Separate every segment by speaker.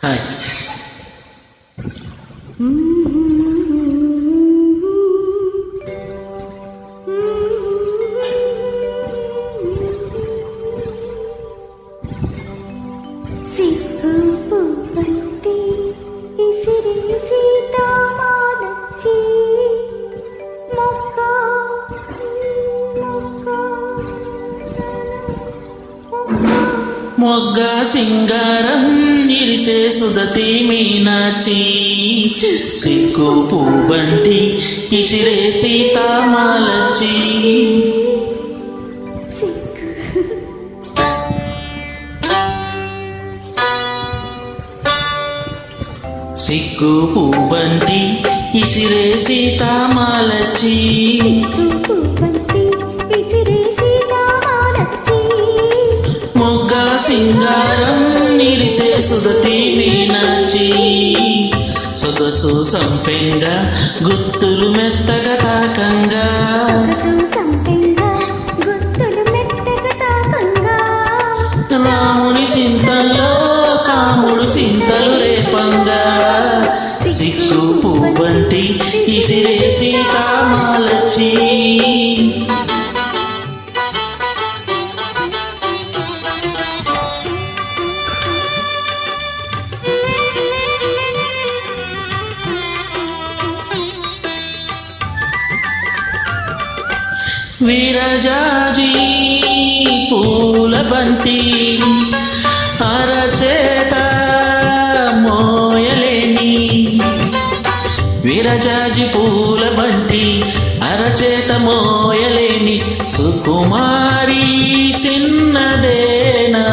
Speaker 1: Hi
Speaker 2: సిగ్గు పువ్వంటి ఇసిరి
Speaker 1: ఇరిసే సుదతి మీనాచి సిగ్గు పువ్వంటి ఇసిరే సీతామాలచి
Speaker 2: సిగ్గు
Speaker 1: సిగ్గు పువ్వంటి ఇసిరే సీతామాలచి మొగ్గ సింగారం ఇరిసే సుదతి మీనాచి. సొగసు సంపెంగా గుత్తులు మెత్తగా తాకంగా. రాముని సింతల్లో విరజాజీ పూల బంతి అరచేత మోయలేని విరజాజి పూల బంతి అరచేత మోయలేని సుకుమారి సిన్నదేనా?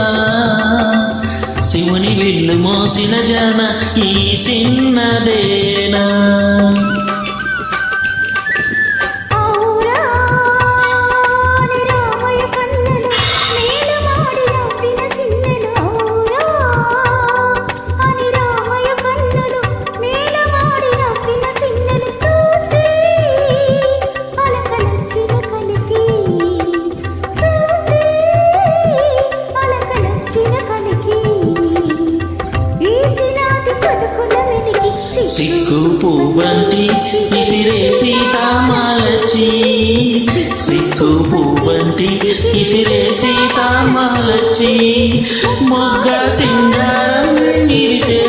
Speaker 1: శివుని విల్లు మోసిన జన ఈ సిన్నదేనా పువ్వంటి ఇసిరే సీతామాలచి సిక్కు పువ్వంటి ఇసిరే సీతామాలచి మొగ్గ సింగారం ఇరిసే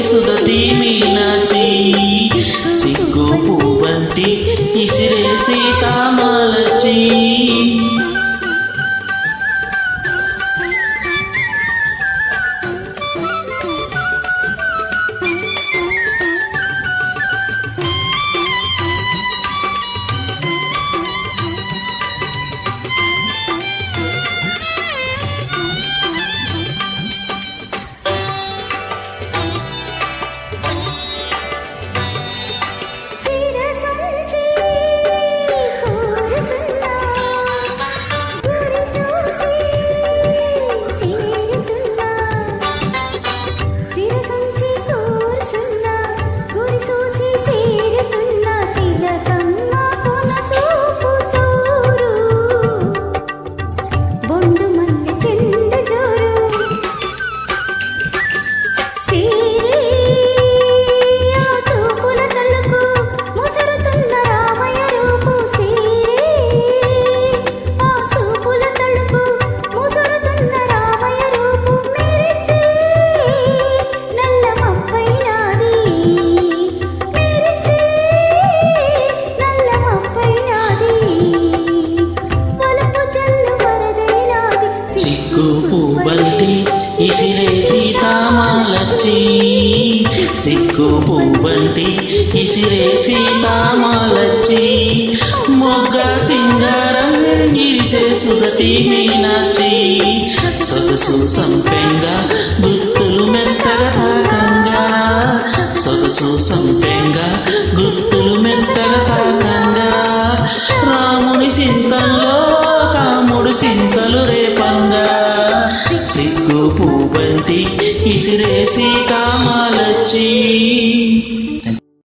Speaker 1: ఇసిరే
Speaker 2: సీతామాలచ్చి
Speaker 1: సిక్కు పువ్వంటి ఇసిరే సీతామాలచ్చి మొగ్గ సింగారం ఇరిసే సుగతి మీనాచి సొగసు సంపెంగా గుత్తులు మెత్తగా తాకంగా సొగసు సంపెంగా గుత్తులు మెత్తగా తాకంగా. రాముని సింతల్లో కాముడు సింతలు రేపంగా. పూవంటి ఇసిరేసి కామాలచ్చి.